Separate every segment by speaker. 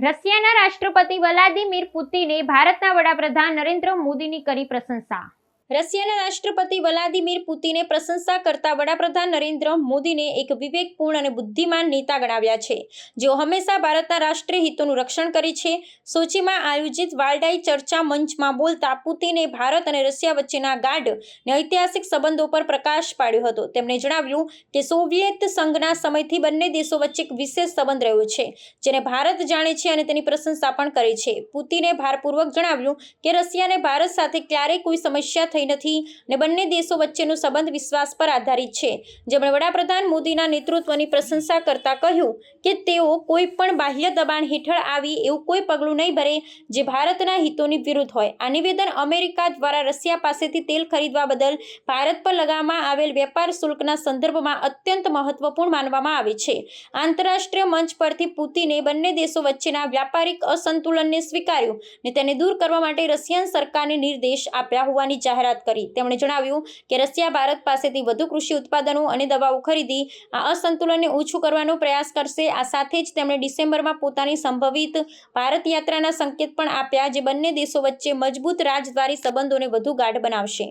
Speaker 1: રશિયાના રાષ્ટ્રપતિ વ્લાદિમીર પુતિને ભારતના વડાપ્રધાન નરેન્દ્ર મોદીની કરી પ્રશંસા. રશિયાના રાષ્ટ્રપતિ વ્લાદિમીર પુતિને પ્રશંસા કરતા વડાપ્રધાન નરેન્દ્ર મોદીને એક વિવેકપૂર્ણ અને બુદ્ધિમાન નેતા ગણાવ્યા છે, જેઓ હંમેશા ભારતના રાષ્ટ્રીય હિતોનું રક્ષણ કરે છે. સોચીમાં આયોજિત વાલ્ડાઈ ચર્ચા મંચમાં બોલતા પુતિને ભારત અને રશિયા વચ્ચેના ગાઢ અને ઐતિહાસિક સંબંધો પર પ્રકાશ પાડ્યો હતો. તેમણે જણાવ્યું કે સોવિયેત સંઘના સમયથી બંને દેશો વચ્ચે એક વિશેષ સંબંધ રહ્યો છે, જેને ભારત જાણે છે અને તેની પ્રશંસા પણ કરે છે. પુતિને ભારપૂર્વક જણાવ્યું કે રશિયાને ભારત સાથે ક્યારેય કોઈ સમસ્યા થઈ નથી અને બંને દેશો વચ્ચેનો સંબંધ વિશ્વાસ પર આધારિત છે. જેમણે વડાપ્રધાન મોદીના નેતૃત્વની પ્રશંસા કરતા કહ્યું કે તેઓ કોઈ પણ બાહ્ય દબાણ હેઠળ આવી એવું કોઈ પગલું નહીં ભરે જે ભારતના હિતોની વિરુદ્ધ હોય. આ નિવેદન અમેરિકા દ્વારા રશિયા પાસેથી તેલ ખરીદવા બદલ ભારત પર લગાવવામાં આવેલ વેપાર શુલ્કના સંદર્ભમાં અત્યંત મહત્વપૂર્ણ માનવામાં આવે છે. આંતરરાષ્ટ્રીય મંચ પરથી પુતિને બંને દેશો વચ્ચેના વ્યાપારિક અસંતુલનને સ્વીકાર્યું અને તેને દૂર કરવા માટે રશિયન સરકારને નિર્દેશ આપ્યા હોવાની જાહેરાત કરી તેમણે જણાવ્યું કે રશિયા ભારત પાસેથી વધુ કૃષિ ઉત્પાદનો અને દવાઓ ખરીદી આ અસંતુલનને ઓછું કરવાનો પ્રયાસ કરશે આ સાથે જ તેમણે ડિસેમ્બરમાં પોતાની સંભવિત ભારત યાત્રાના સંકેત પણ આપ્યા જે બંને દેશો વચ્ચે મજબૂત રાજદ્વારી સંબંધોને વધુ ગાઢ બનાવશે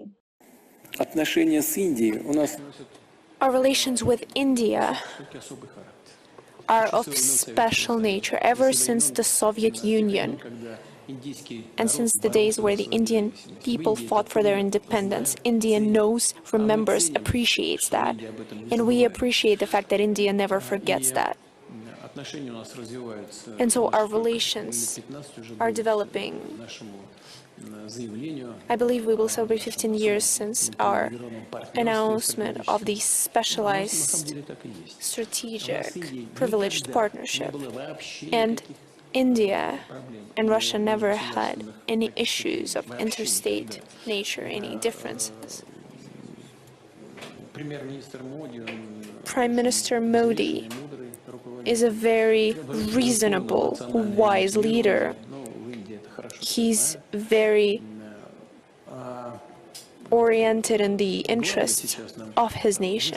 Speaker 2: Отношения с Индией у нас носят
Speaker 3: Our relations with India
Speaker 2: все-таки особый характер.
Speaker 3: are of special nature ever since the Soviet Union
Speaker 2: Когда индийский
Speaker 3: And since the days where the Indian people fought for their independence, India knows, remembers, appreciates that. And we appreciate the fact that India never forgets that. And so our relations are developing. I believe we will celebrate 15 years since our announcement of the specialized strategic privileged partnership. And India and Russia never had any issues of interstate nature, any differences. Prime Minister Modi is a very reasonable, wise leader. He's very oriented in the interests of his nation.